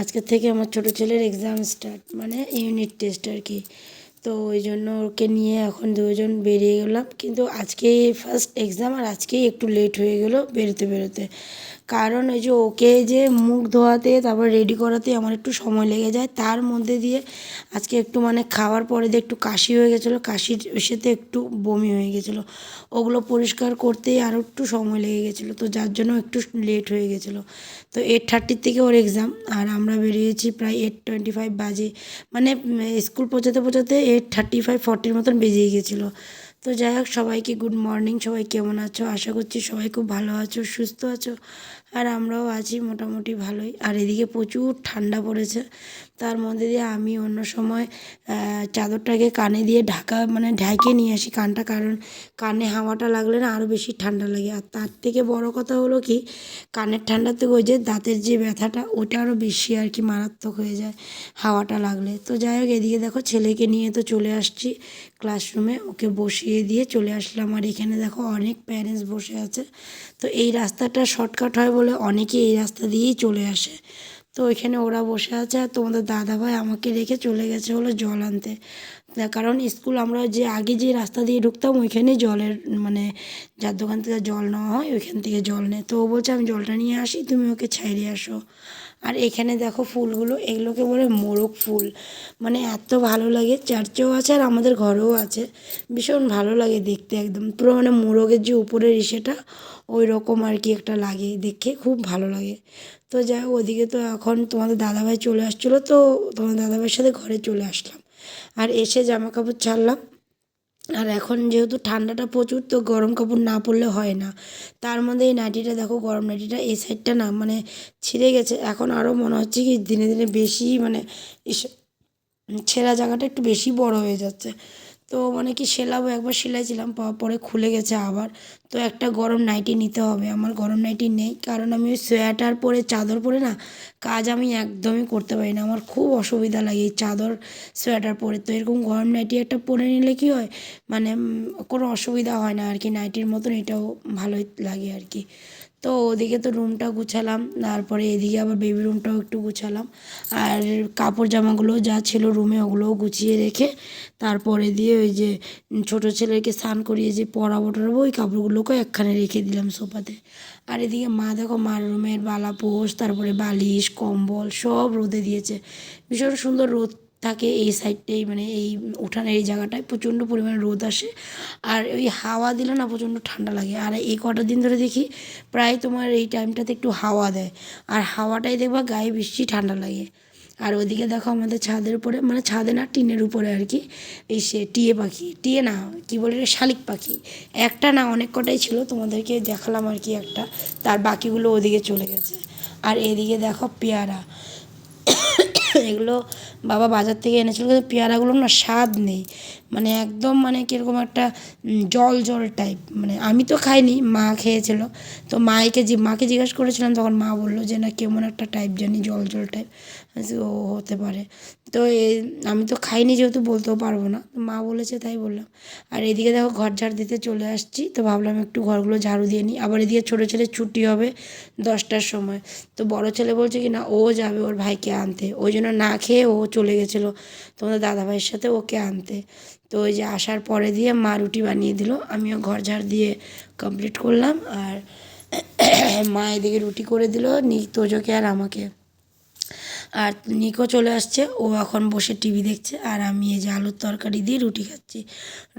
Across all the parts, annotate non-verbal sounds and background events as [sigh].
আজকের থেকে আমার ছোটো ছেলের এক্সাম স্টার্ট মানে ইউনিট টেস্ট আর কি। তো ওই জন্য ওকে নিয়ে এখন দুজন বেরিয়ে গেলাম। কিন্তু আজকে ফার্স্ট এক্সাম আর আজকেই একটু লেট হয়ে গেলো বেরোতে বেরোতে। কারণ ওই যে ওকে যে মুখ ধোয়াতে, তারপর রেডি করাতে আমার একটু সময় লেগে যায়। তার মধ্যে দিয়ে আজকে একটু মানে খাওয়ার পরে দিয়ে একটু কাশি হয়ে গেছিল, কাশির সাথে একটু বমি হয়ে গেছিল। ওগুলো পরিষ্কার করতেই আরও একটু সময় লেগে গেছিল, তো যার জন্য একটু লেট হয়ে গেছিল। তো এইট থার্টির থেকে ওর এক্সাম আর আমরা বেরিয়েছি প্রায় এইট টোয়েন্টি ফাইভ বাজে। মানে স্কুল পৌঁছাতে পৌঁছাতে এইট থার্টি ফাইভ ফর্টির মতন বেজেই গেছিল। তো যাই হোক, সবাইকে গুড মর্নিং সবাই কেমন আছো? আশা করছি সবাই খুব ভালো আছো, সুস্থ আছো। আর আমরাও আছি মোটামুটি ভালোই। আর এদিকে প্রচুর ঠান্ডা পড়েছে। তার মধ্যে দিয়ে আমি অন্য সময় চাদরটাকে কানে দিয়ে ঢাকা মানে ঢাকে নিয়ে আসি কানটা, কারণ কানে হাওয়াটা লাগলে না আরও বেশি ঠান্ডা লাগে। আর তার থেকে বড় কথা হলো কি, কানের ঠান্ডার থেকে ওই যে দাঁতের যে ব্যথাটা, ওটা আরও বেশি আর কি মারাত্মক হয়ে যায় হাওয়াটা লাগলে। তো যাই হোক, এদিকে দেখো ছেলেকে নিয়ে তো চলে আসছি ক্লাসরুমে ওকে বসিয়ে দিয়ে চলে আসলাম। আর এখানে দেখো অনেক প্যারেন্টস বসে আছে। তো এই রাস্তাটা শর্টকাট হয় বলে অনেকে এই রাস্তা দিয়েই চলে আসে। তো ওইখানে ওরা বসে আছে আর তোমাদের দাদাভাই আমাকে রেখে চলে গেছে হলো জল আনতে। কারণ স্কুল আমরা যে আগে যে রাস্তা দিয়ে ঢুকতাম ওইখানেই জলের মানে যার দোকান থেকে জল নেওয়া হয়, ওইখান থেকে জল নেয়। তো ও বলছে, আমি জলটা নিয়ে আসি, তুমি ওকে ছাইড়ে আসো। আর এখানে দেখো ফুলগুলো, এগুলোকে বলে মোরগ ফুল। মানে এত ভালো লাগে, চার্চেও আছে আর আমাদের ঘরেও আছে। ভীষণ ভালো লাগে দেখতে একদম। পুরো মানে মোরগের যে উপরের ইসেটা ওই রকম আর কি একটা লাগে দেখে, খুব ভালো লাগে। তো যাই ওদিকে তো এখন তোমাদের দাদাভাই চলে আসছিল, তো তোমাদের দাদাভাইয়ের সাথে ঘরে চলে আসলাম। আর এসে জামা কাপড় ছাড়লাম। আর এখন যেহেতু ঠান্ডাটা প্রচুর, তো গরম কাপড় না পরলে হয় না। তার মধ্যে এই নাইটিটা দেখো, গরম নাইটিটা এই সাইডটা না মানে ছিঁড়ে গেছে। এখন আরও মনে হচ্ছে কি দিনে দিনে বেশি মানে ছেঁড়া জায়গাটা একটু বেশি বড় হয়ে যাচ্ছে। তো মানে কি সেলাবো, একবার সেলাইছিলাম পরে খুলে গেছে আবার। তো একটা গরম নাইটি নিতে হবে। আমার গরম নাইটি নেই, কারণ আমি ওই সোয়েটার পরে, চাদর পরে না, কাজ আমি একদমই করতে পারি না। আমার খুব অসুবিধা লাগে এই চাদর সোয়েটার পরে। তো এরকম গরম নাইটি একটা পরে নিলে কি হয় মানে কোনো অসুবিধা হয় না আর কি নাইটির মতন, এটাও ভালোই লাগে আর কি তো ওদিকে তো রুমটা গুছালাম, তারপরে এদিকে আবার বেবি রুমটাও একটু গুছালাম। আর কাপড় জামাগুলো যা ছিল রুমে ওগুলোও গুছিয়ে রেখে, তারপরে দিয়ে ওই যে ছোটো ছেলেকে স্নান করিয়ে যে পরাবো টরাবো ওই কাপড়গুলোকে একখানে রেখে দিলাম সোফাতে। আর এদিকে মা দেখো, মার রুমের বালা, পোষ, তারপরে বালিশ, কম্বল, সব রোদে দিয়েছে। ভীষণ সুন্দর রোদ থাকে এই সাইডটাই মানে এই উঠানের এই জায়গাটায়। প্রচণ্ড পরিমাণে রোদ আসে। আর ওই হাওয়া দিলে না প্রচণ্ড ঠান্ডা লাগে। আর এই কটা দিন ধরে দেখি প্রায় তোমার এই টাইমটাতে একটু হাওয়া দেয়। আর হাওয়াটাই দেখবা গায়ে বেশি ঠান্ডা লাগে। আর ওদিকে দেখো আমাদের ছাদের উপরে মানে ছাদে না, টিনের উপরে আর কি, এই সে টিয়ে পাখি, টিয়ে না, কি বলে শালিক পাখি। একটা না, অনেক কটাই ছিল, তোমাদেরকে দেখালাম আর কি একটা, তার বাকিগুলো ওদিকে চলে গেছে। আর এদিকে দেখো পেয়ারা। [coughs] এগুলো বাবা বাজার থেকে এনেছিল, কিন্তু পেয়ারাগুলোর না স্বাদ নেই। মানে একদম মানে কীরকম একটা জল জল টাইপ মানে আমি তো খাইনি, মা খেয়েছিল। তো মাকে যে মাকে জিজ্ঞেস করেছিলাম, তখন মা বলল যে, না, কেমন একটা টাইপ জানি, জল জল টাইপ ও, হতে পারে। তো আমি তো খাইনি যেহেতু, বলতেও পারব না। মা বলেছে, তাই বললাম। আর এদিকে দেখো, ঘর ঝাড় দিতে চলে আসছি। তো ভাবলাম, একটু ঘরগুলো ঝাড়ু দিয়ে নিই। আবার এদিকে ছোটো ছেলে ছুটি হবে দশটার সময়। তো বড় ছেলে বলছে কি, না, ও যাবে ওর ভাইকে আনতে। ওই জন্য না খেয়ে ও চলে গেছিল তোমাদের দাদাভাইয়ের সাথে ওকে আনতে। তো ওই যে আসার পরে দিয়ে মা রুটি বানিয়ে দিল। আমিও ঘর ঝাড় দিয়ে কমপ্লিট করলাম আর [coughs] মা এদিকে রুটি করে দিল নি তোজোকে আর আমাকে। আর নিকো চলে আসছে, ও এখন বসে টিভি দেখছে আর আমি এই যে আলুর তরকারি দিয়ে রুটি খাচ্ছি।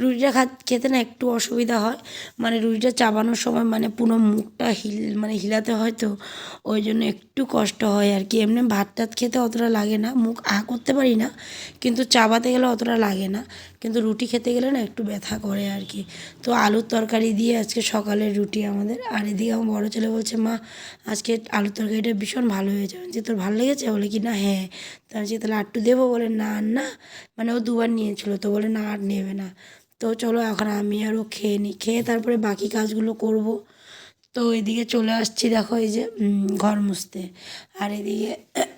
রুটিটা খা খেতে না একটু অসুবিধা হয় মানে রুটিটা চাবানোর সময় মানে পুরো মুখটা হিল মানে হিলাতে হয় তো, ওই জন্য একটু কষ্ট হয় আর কি। এমনি ভাত টাত খেতে অতটা লাগে না। মুখ আ করতে পারি না, কিন্তু চাবাতে গেলে অতটা লাগে না। কিন্তু রুটি খেতে গেলে না একটু ব্যথা করে আর কি। তো আলুর তরকারি দিয়ে আজকে সকালের রুটি আমাদের। আর এদিকে আমার বড়ো ছেলে বলছে, মা, আজকে আলুর তরকারিটা ভীষণ ভালো হয়েছে। যে তোর ভালো লেগেছে? বলে কি, না হ্যাঁ। তা আমি তাহলে আটটু দেবো? বলে, না না। মানে ও দুবার নিয়েছিল তো। বলে, না, আর নেবে না। তো চলো, এখন আমি আরও খেয়ে নিই খেয়ে তারপরে বাকি কাজগুলো করব। তো এদিকে চলে আসছি দেখো, এই যে ঘর মুছতে। আর এদিকে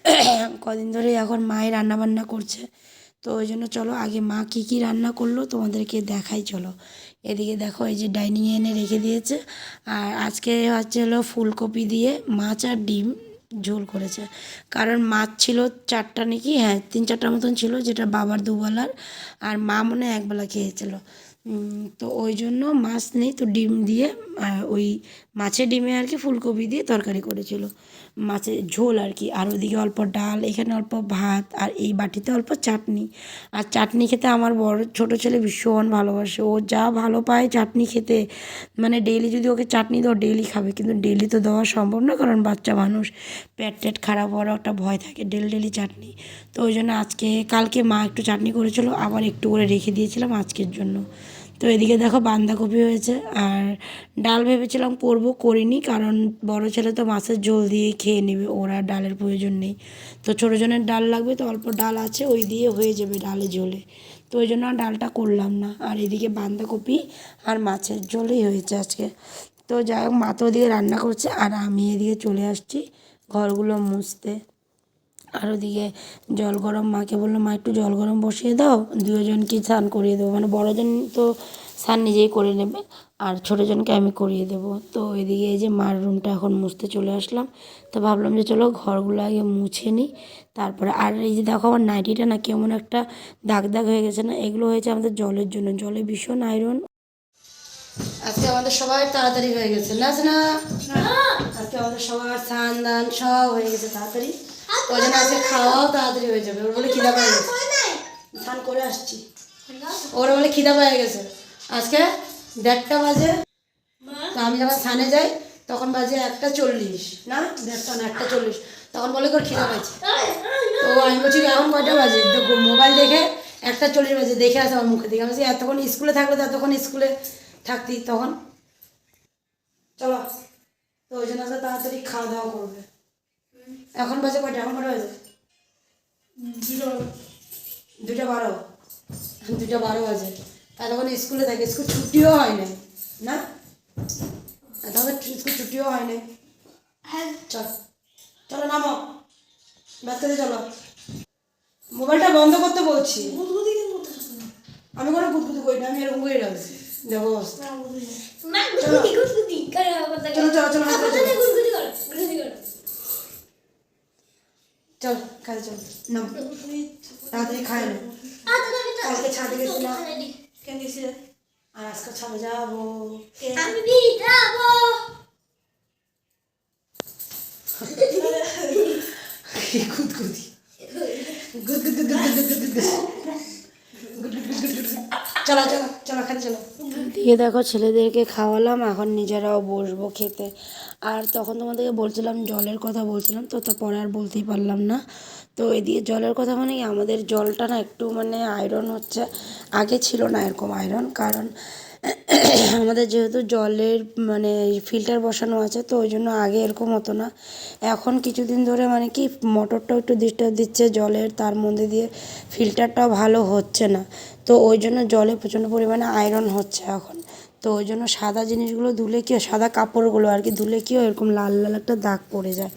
[coughs] কদিন ধরে এখন মায়ের রান্নাবান্না করছে। তো ওই জন্য চলো, আগে মা কী কী রান্না করল তোমাদেরকে দেখাই চলো। এদিকে দেখো, এই যে ডাইনিংয়ে এনে রেখে দিয়েছে। আর আজকে হচ্ছে হলো ফুলকপি দিয়ে মাছ আর ডিম ঝোল করেছে। কারণ মাছ ছিল চারটা নাকি হ্যাঁ তিন চারটার মতন ছিল, যেটা বাবার দুবেলার। আর মা মনে একবেলা খেয়েছিল। তো ওই জন্য মাছ নেই, তো ডিম দিয়ে ওই মাছের ডিমে আর কি ফুলকপি দিয়ে তরকারি করেছিল। মাছের ঝোল আর কি। আর ওদিকে অল্প ডাল, এখানে অল্প ভাত, আর এই বাটিতে অল্প চাটনি। আর চাটনি খেতে আমার বড়, ছোটো ছেলে ভীষণ ভালোবাসে। ও যা ভালো পায় চাটনি খেতে। মানে ডেইলি যদি ওকে চাটনি দাও ডেইলি খাবে। কিন্তু ডেইলি তো দেওয়া সম্ভব না, কারণ বাচ্চা মানুষ। পেট টেট খারাপ হওয়ার একটা ভয় থাকে ডেলি ডেলি চাটনি। তো ওই জন্য আজকে, কালকে মা একটু চাটনি করেছিল, আবার একটু করে রেখে দিয়েছিলাম আজকের জন্য। তো এদিকে দেখো বাঁধাকপি হয়েছে আর ডাল ভেবেছিলাম করব, করিনি কারণ বড় ছেলে তো মাছের ঝোল দিয়ে খেয়ে নেবে, ওরা ডালের প্রয়োজন নেই। তো ছোটো জনের ডাল লাগবে তো অল্প ডাল আছে, ওই দিয়ে হয়ে যাবে ডালে ঝোলে। তো ওই জন্য ডালটা করলাম না। আর এদিকে বাঁধাকপি আর মাছের ঝোলই হয়েছে আজকে। তো যাই হোক, মা তো ওদিকে রান্না করছে আর আমি এদিকে চলে আসছি ঘরগুলো মুছতে। আর ওদিকে জল গরম, মাকে বলল, মা, একটু জল গরম বসিয়ে দাও, দুজনকে স্নান করিয়ে দেবো। মানে বড়জন তো স্নান নিজেই করে নেবে, আর ছোটোজনকে আমি করিয়ে দেবো। তো এদিকে এই যে মার রুমটা এখন মুছতে চলে আসলাম। তো ভাবলাম যে চলো ঘরগুলো আগে মুছে নিই, তারপরে আর এই যে দেখো আমার নাইটিটা না কেমন একটা দাগ দাগ হয়ে গেছে না, এগুলো হয়েছে আমাদের জলের জন্য। জলে ভীষণ আয়রন আজকে আমাদের সবাই তাড়াতাড়ি হয়ে গেছে, না না? আজকে আমাদের সবার স্নান দান সব হয়ে গেছে, তাড়াতাড়ি। ওই জন্য আজকে খাওয়াও তাড়াতাড়ি হয়ে যাবে। ওর বলে খিদা পেয়ে গেছে। স্নান করে আসছি। ওর বলে খিদা পেয়ে গেছে। আজকে দেড়টা বাজে। তো আমি যখন স্নানে যাই তখন বাজে একটা চল্লিশ। না দেড়টা না একটা চল্লিশ। তখন বলে তোর খিদা পাইছে তো আমি বলছি এখন কয়টা বাজে? মোবাইল দেখে একটা চল্লিশ বাজে। দেখে আসে আমার মুখে দেখে আমি এতক্ষণ স্কুলে থাকলে তো এতক্ষণ স্কুলে থাকতি। তখন চলো। তো ওই জন্য তাড়াতাড়ি খাওয়া দাওয়া করবে। এখন বাজে কয়টা? এখন কটা বাজে? দুটা। বারো। দুটা বারো বাজে। এতক্ষণ স্কুলে থাকে স্কুল ছুটিও হয় না? এতক্ষণ স্কুল ছুটিও হয় নাই। চল। চলো নামো। বাচ্চাদের চলো। মোবাইলটা বন্ধ করতে বলছি। আমি কোনো গুদগুদি করি না আমি এরকম করে রাখছি। দেখো অবস্থা। চলো। চলো চলো চলো চল খাতে চল নাম তাড়াতাড়ি খাই না কালকে ছাদে গেছিলাম কেন গেছিলে আর আজকে ছাদে যাব গুদগুদি চলো চলো চলো খেতে চলো দিয়ে দেখো ছেলেদেরকে খাওয়ালাম, এখন নিজেরাও বসবো খেতে। আর তখন তোমাদেরকে বলছিলাম, জলের কথা বলছিলাম, তো তারপরে আর বলতেই পারলাম না। তো এদিকে জলের কথা মানে আমাদের জলটা না একটু মানে আয়রন হচ্ছে। আগে ছিল না এরকম আয়রন কারণ আমাদের যেহেতু জলের মানে ফিল্টার বসানো আছে, তো ওই জন্য আগে এরকম হতো না। এখন কিছুদিন ধরে মানে কি মোটরটাও একটু ডিস্টার্ব দিচ্ছে জলের, তার মধ্যে দিয়ে ফিল্টারটাও ভালো হচ্ছে না। তো ওই জন্য জলে প্রচণ্ড পরিমাণে আয়রন হচ্ছে এখন। তো ওই জন্য সাদা জিনিসগুলো ধুলে কি, সাদা কাপড়গুলো আর কি ধুলে কি এরকম লাল লাল একটা দাগ পড়ে যায়।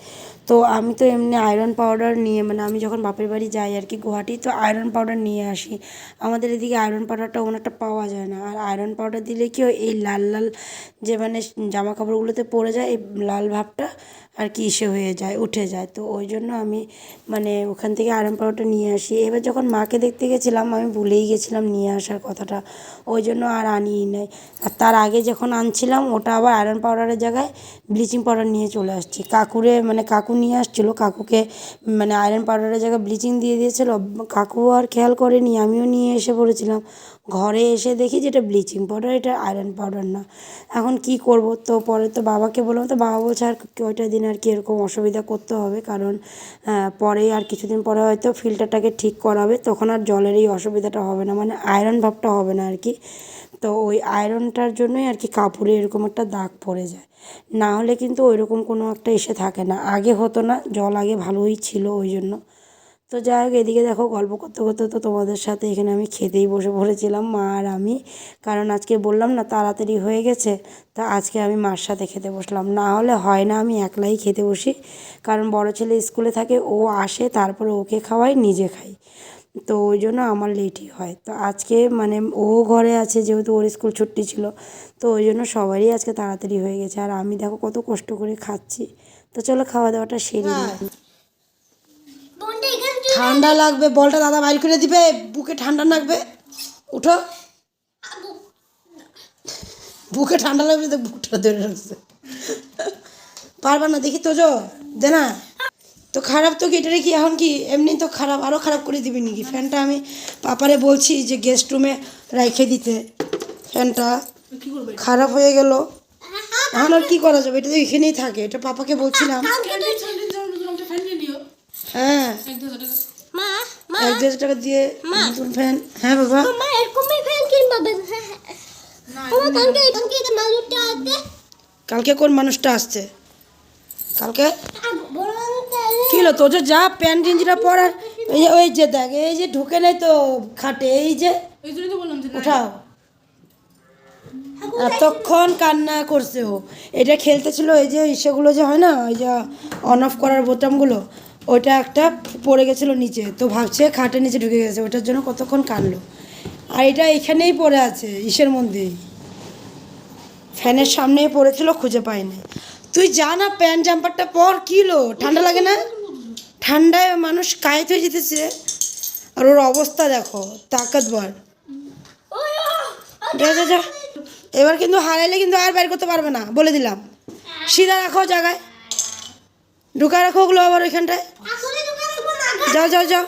তো আমি তো এমনি আয়রন পাউডার নিয়ে মানে আমি যখন বাপের বাড়ি যাই আর কি গুয়াহাটি, তো আয়রন পাউডার নিয়ে আসি। আমাদের এদিকে আয়রন পাউডারটা অনেকটা পাওয়া যায় না। আর আয়রন পাউডার দিলে কি এই লাল লাল যে মানে জামা কাপড়গুলোতে পড়ে যায়, এই লাল ভাবটা আর কি ইসে হয়ে যায়, উঠে যায়। তো ওই জন্য আমি মানে ওখান থেকে আয়রন পাউডারটা নিয়ে আসি। এবার যখন মাকে দেখতে গেছিলাম, আমি ভুলেই গেছিলাম নিয়ে আসার কথাটা। ওই জন্য আর আনিই নাই। আর তার আগে যখন আনছিলাম, ওটা আবার আয়রন পাউডারের জায়গায় ব্লিচিং পাউডার নিয়ে চলে আসছি। কাকুরে মানে কাকু নিয়ে আসছিল, কাকুকে মানে আয়রন পাউডারের জায়গায় ব্লিচিং দিয়ে দিয়েছিলো। কাকু আর খেয়াল করেনি, আমিও নিয়ে এসে পড়েছিলাম। ঘরে এসে দেখি যে এটা ব্লিচিং পাউডার এটা আয়রন পাউডার না। এখন কি করব? তো পরে তো বাবাকে বললাম, তো বাবা বলছে আর কয়টা দিন আর কি এরকম অসুবিধা করতে হবে, কারণ পরে আর কিছুদিন পরে হয়তো ফিল্টারটাকে ঠিক করাবে তখন আর জলের এই অসুবিধাটা হবে না মানে আয়রন ভাবটা হবে না আর কি। তো ওই আয়রনটার জন্যই আর কি কাপড়ে এরকম একটা দাগ পড়ে যায়। না হলে কিন্তু ওইরকম কোনো একটা এসে থাকে না। আগে হতো না, জল আগে ভালোই ছিল ওই জন্য। তো যাই হোক এদিকে দেখো গল্প করতে করতে তো তোমাদের সাথে এখানে আমি খেতেই বসে পড়েছিলাম মা আর আমি। কারণ আজকে বললাম না তাড়াতাড়ি হয়ে গেছে তা আজকে আমি মার সাথে খেতে বসলাম। না হলে হয় না আমি একলাই খেতে বসি। কারণ বড় ছেলে স্কুলে থাকে ও আসে তারপরে ওকে খাওয়াই নিজে খাই। তো ওই জন্য আমার লেটই হয়। তো আজকে মানে ও ঘরে আছে যেহেতু ওর স্কুল ছুটি ছিল তো ওই জন্য সবারই আজকে তাড়াতাড়ি হয়ে গেছে। আর আমি দেখো কত কষ্ট করে খাচ্ছি। তো চলো খাওয়া দাওয়াটা সেরে এখানে ঠান্ডা লাগবে বলটা দাদা বাইর করে দিবে বুকে ঠান্ডা লাগবে। উঠো। বুকে ঠান্ডা লাগবে তো বুকটা ধরে রাখছে। পারবা না দেখি তো যো দে না। তো খারাপ তো কি এটা কি এখন কি? এমনি তো খারাপ আরও খারাপ করে দিবি নাকি? ফ্যানটা আমি পাপারে বলছি যে গেস্ট রুমে রেখে দিতে। ফ্যানটা খারাপ হয়ে গেল। এখন আর কী করা যাবে? এটা তো এখানেই থাকে এটা পাপাকে বলছিলাম। হ্যাঁ মা মা। এক দেড়শো টাকা দিয়ে নতুন ফ্যান। হ্যাঁ বাবা। মা এরকমই ফ্যান কিনবা আমার কালকে কালকে এটা মাজুরটা আছে। কালকে কোন মানুষটা আসছে? কালকে? কি হলো তোর যে যা প্যান্ট গেঞ্জিটা পরার এই যে ওই যে দেখ এই যে ঢুকে নেই তো খাটে এই যে। উঠাও। এতক্ষণ কান্না করছে ও। এটা খেলতেছিল এই যে সেগুলো যে হয় না ওই যে অন অফ করার বোতামগুলো। ওইটা একটা পড়ে গেছিল নিচে, তো ভাবছে খাটের নিচে ঢুকে গেছে, ওটার জন্য কতক্ষণ কাঁদলো আর এটা এখানেই পড়ে আছে, ইসের মধ্যেই ফ্যানের সামনেই পড়েছিল, খুঁজে পাইনি তুই যা না প্যান্ট জাম্পারটা পর কিলো ঠান্ডা লাগে না? ঠান্ডায় মানুষ কায়েত হয়ে যেতেছে। আর ওর অবস্থা দেখো, তাকতবার। যা। এবার কিন্তু হারাইলে কিন্তু আর বের করতে পারবে না, বলে দিলাম। সিধা রাখো জায়গায়। ঢুকা রাখো ওগুলো আবার ওইখানটায়। যাও যাও যাও।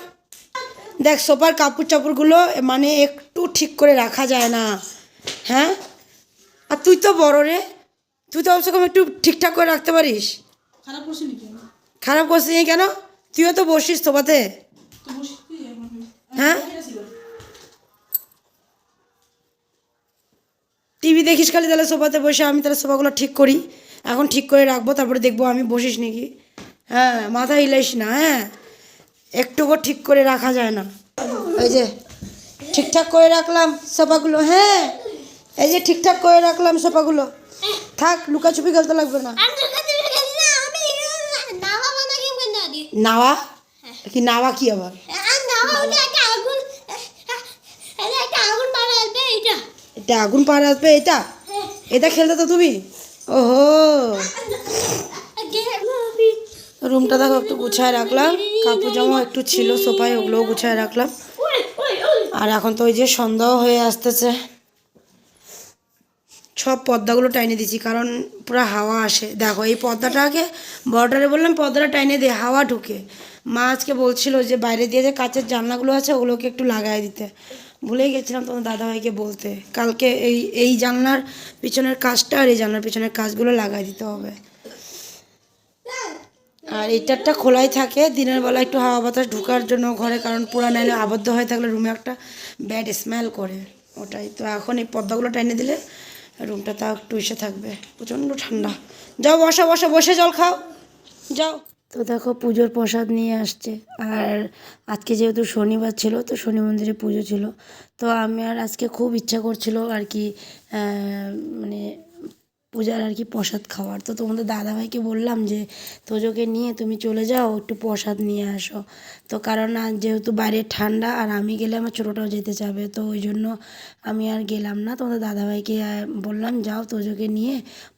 দেখ সোপার কাপড় চাপড়গুলো মানে একটু ঠিক করে রাখা যায় না। হ্যাঁ? আর তুই তো বড় রে। তুই তো অবশ্য একটু ঠিকঠাক করে রাখতে পারিস। খারাপ করছি খারাপ করছিস নি কেন? তুইও তো বসিস সোপাতে তো বসে কি? এখন? হ্যাঁ। টিভি দেখিস খালি তাহলে সোফাতে বসে আমি তাহলে সোফাগুলো ঠিক করি। এখন ঠিক করে রাখব তারপরে দেখব আমি বসিস নাকি। হ্যাঁ মাথা হিলাইস না হ্যাঁ? একটুকু ঠিক করে রাখা যায় না। এই যে ঠিকঠাক করে রাখলাম সোফাগুলো হ্যাঁ? এই যে ঠিকঠাক করে রাখলাম সোফাগুলো। থাক লুকাছুপি খেলতে লাগবে না। নাওয়া কি নাওয়া কি আবার? এটা আগুন মারা আসবে এটা আসবে এটা এটা খেলতে তো তুমি? ওহো। [laughs] রুমটা দেখো, একটু গুছায় রাখলাম। কাপড় জামা একটু ছিল, সোফায় ওগুলোও গুছায় রাখলাম। আর এখন তো ওই যে সন্ধ্যাও হয়ে আসতেছে। সব পর্দাগুলো টাইনে দিছি কারণ পুরো হাওয়া আসে। দেখো, এই পর্দাটাকে বর্ডারে বললাম, পর্দাটা টাইনে দে হাওয়া ঢুকে। মা আজকে বলছিল যে বাইরে দিয়ে যে কাচের জানলাগুলো আছে, ওগুলোকে একটু লাগাই দিতে। ভুলেই গেছিলাম তোমার দাদাভাইকে বলতে। কালকে এই এই জানলার পিছনের কাজটা আর এই জানলার পিছনের কাজগুলো লাগাই দিতে হবে। আর এইটারটা খোলাই থাকে, দিনের বেলা একটু হাওয়া বাতাস ঢোকার জন্য ঘরে, কারণ পুরা নাইলে আবদ্ধ হয়ে থাকলে রুমে একটা ব্যাড স্মেল করে। ওটাই তো এখন এই পর্দাগুলো টেনে দিলে রুমটা তাও একটু এসে থাকবে। প্রচণ্ড ঠান্ডা। যাও, বসো বসো, বসে জল খাও। যাও। তো দেখো পুজোর প্রসাদ নিয়ে আসছে। আর আজকে যেহেতু শনিবার ছিল, তো শনি মন্দিরে পুজো ছিল। তো আমি আর আজকে খুব ইচ্ছা করছিল আর কি মানে পূজার আর কি প্রসাদ খাওয়ার। তো তোমাদের দাদাভাইকে বললাম যে, তোজোকে নিয়ে তুমি চলে যাও, একটু প্রসাদ নিয়ে আসো। তো কারণ যেহেতু বাইরে ঠান্ডা আর আমি গেলে আমার ছোটোটাও যেতে চাবে, তো ওই জন্য আমি আর গেলাম না। তোমাদের দাদাভাইকে বললাম, যাও তোজোকে নিয়ে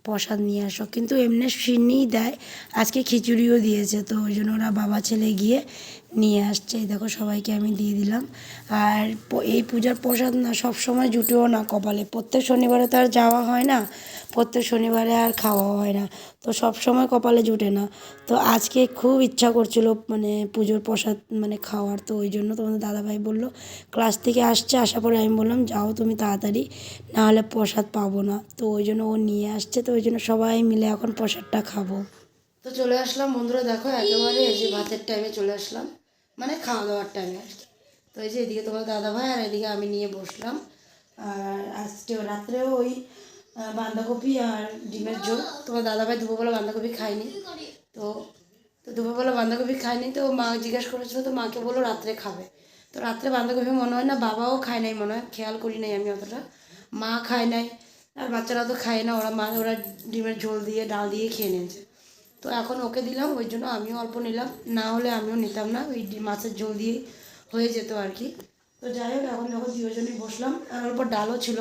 প্রসাদ নিয়ে আসো। কিন্তু এমনি সিন্নিই দেয়, আজকে খিচুড়িও দিয়েছে, তো ওই জন্য ওরা বাবা ছেলে গিয়ে নিয়ে আসছে দেখো সবাইকে আমি দিয়ে দিলাম। আর এই পূজার প্রসাদ না সব সময় জুটেও না কপালে। প্রত্যেক শনিবারে তো আর যাওয়া হয় না, প্রত্যেক শনিবারে আর খাওয়া হয় না। তো সব সময় কপালে জুটে না। তো আজকে খুব ইচ্ছা করছিল মানে পুজোর প্রসাদ মানে খাওয়ার। তো ওই জন্য তোমাদের দাদাভাই বলল, ক্লাস থেকে আসছে, আসার পরে আমি বললাম, যাও তুমি তাড়াতাড়ি, নাহলে প্রসাদ পাবো না। তো ওই জন্য ও নিয়ে আসছে, তো ওই জন্য সবাই মিলে এখন প্রসাদটা খাব। তো চলে আসলাম, বন্ধুরা দেখো, একেবারে এই যে ভাতের টাইমে চলে আসলাম। মানে খাওয়া দাওয়ার টাইমে তো এই যে এদিকে তোমার দাদা ভাই আর এদিকে আমি নিয়ে বসলাম। আর আজকে রাত্রেও ওই বাঁধাকপি আর ডিমের ঝোল। তোমার দাদা ভাই দুপুরবেলা বাঁধাকপি খায়নি। তো তো দুপুরবেলা বাঁধাকপি খায়নি। তো মা জিজ্ঞেস করেছিল, তো মাকে বলল রাত্রে খাবে। তো রাত্রে বাঁধাকপি মনে হয় না, বাবাও খায় নাই মনে হয়। খেয়াল করি নাই আমি অতটা। মা খায় নাই। আর বাচ্চারা তো খায় না। ওরা মা, ওরা ডিমের ঝোল দিয়ে, ডাল দিয়ে খেয়ে নিয়েছে। তো এখন ওকে দিলাম, ওই জন্য আমিও অল্প নিলাম। না হলে আমিও নিতাম না, ওই মাছের ঝোল দিয়ে হয়ে যেত আর কি। তো যাই হোক, এখন যখন দুজনেই বসলাম। আর অল্প ডালও ছিল।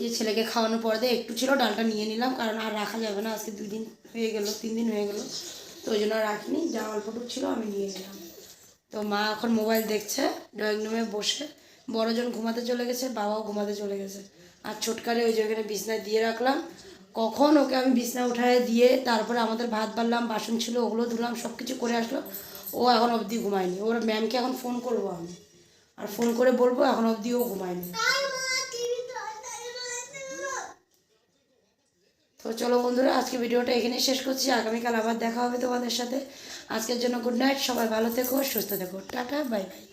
যে ছেলেকে খাওয়ানোর পর দিয়ে একটু ছিল, ডালটা নিয়ে নিলাম। কারণ আর রাখা যাবে না, আজকে দুই দিন হয়ে গেল, তিন দিন হয়ে গেল। তো ওই জন্য রাখিনি, যা অল্পটুক ছিল আমি নিয়ে নিলাম। তো মা এখন মোবাইল দেখছে, ড্রয়িং রুমে বসে। বড়জন ঘুমাতে চলে গেছে, বাবাও ঘুমাতে চলে গেছে। আর ছোটকারে ওই ওখানে বিছনায় দিয়ে রাখলাম। কখন ওকে আমি বিছনা উঠায় দিয়ে তারপরে আমাদের ভাত বাড়লাম বাসন ছিল ওগুলো ধুলাম সব কিছু করে আসলো। ও এখন অবধি ঘুমায়নি। ওর ম্যামকে এখন ফোন করব আমি। আর ফোন করে বলব এখন অবধি ও ঘুমায়নি। তো চলো বন্ধুরা আজকে ভিডিওটা এখানে শেষ করছি। আগামীকাল আবার দেখা হবে তোমাদের সাথে। আজকের জন্য গুড নাইট সবাই ভালো থেকো সুস্থ থেকো। Tata bye bye